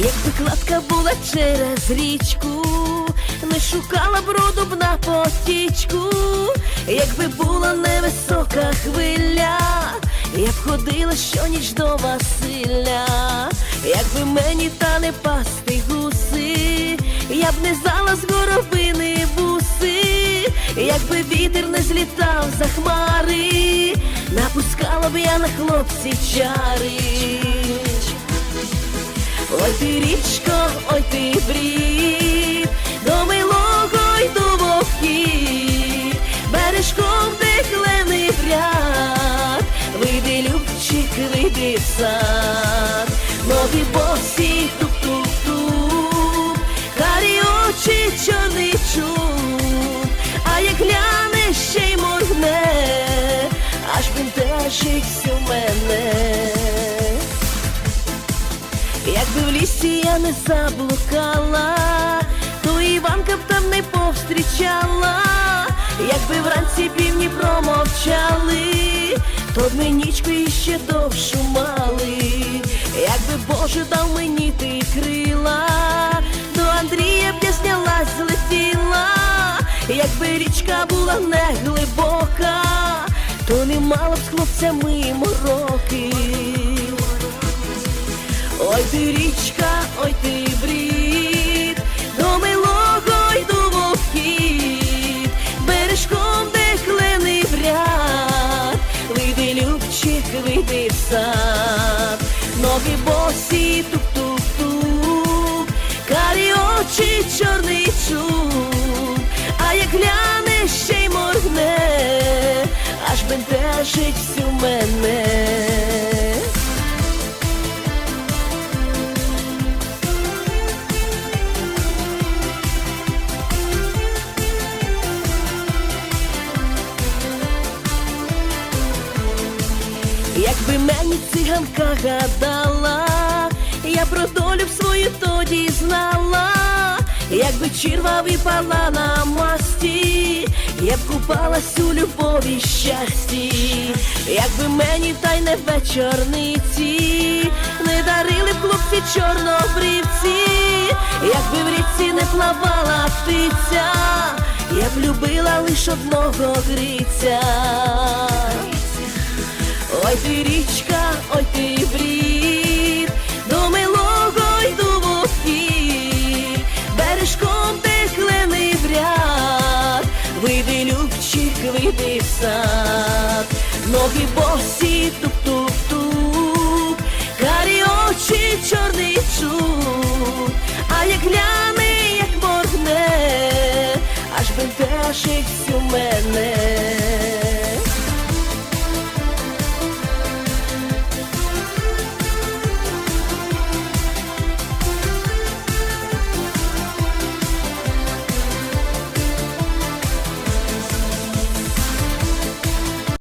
Якби кладка була через річку, не шукала броду б на потічку, якби була невисока хвиля, я б ходила щоніч до Василя, якби мені та не пасти гуси, я б не знала з горобини буси, якби вітер не злітав за хмари, напускала б я на хлопці чари. Ой ти річко, ой ти брід, до милого йду вовки, бережком де клений ряд, вийди любчик, вийди в сад, ноги босі тук-тук-тук, карі очі чорний чуб, а як гляне ще й моргне, аж бентежить всю мене. Якби в лісі я не заблукала, то Іванка б там не повстрічала, якби вранці півні промовчали, то б ми нічку іще довшу мали, якби Боже дав мені ти крила, до Андрія б я знялась, злетіла, якби річка була не глибока, то не мала б з хлопцями мороки. Ой ти річка, ой ти брід, до милого йду вовхід, бережком де клений бряд, вийди любчик, вийди в сад, ноги босі тук-тук-тук, карі очі чорний чуб, а як гляне ще й моргне, аж бентежить всю мене. Якби мені циганка гадала, я про долю б свою тоді знала, якби чірва випала на масті, я б купалась у любові щасті, якби мені та й не вечорниці, не дарили б хлопці чорнобривці, якби в річці не плавала птиця, я б любила лиш одного гриця. Ой ти річка, ой ти брід, до милого йду вовхід, бережком де клений бряд, вийди любчик, вийди в сад, ноги босі тук-тук-тук, карі очі чорний чуб, а як гляне, як моргне, аж бентежить всю мене.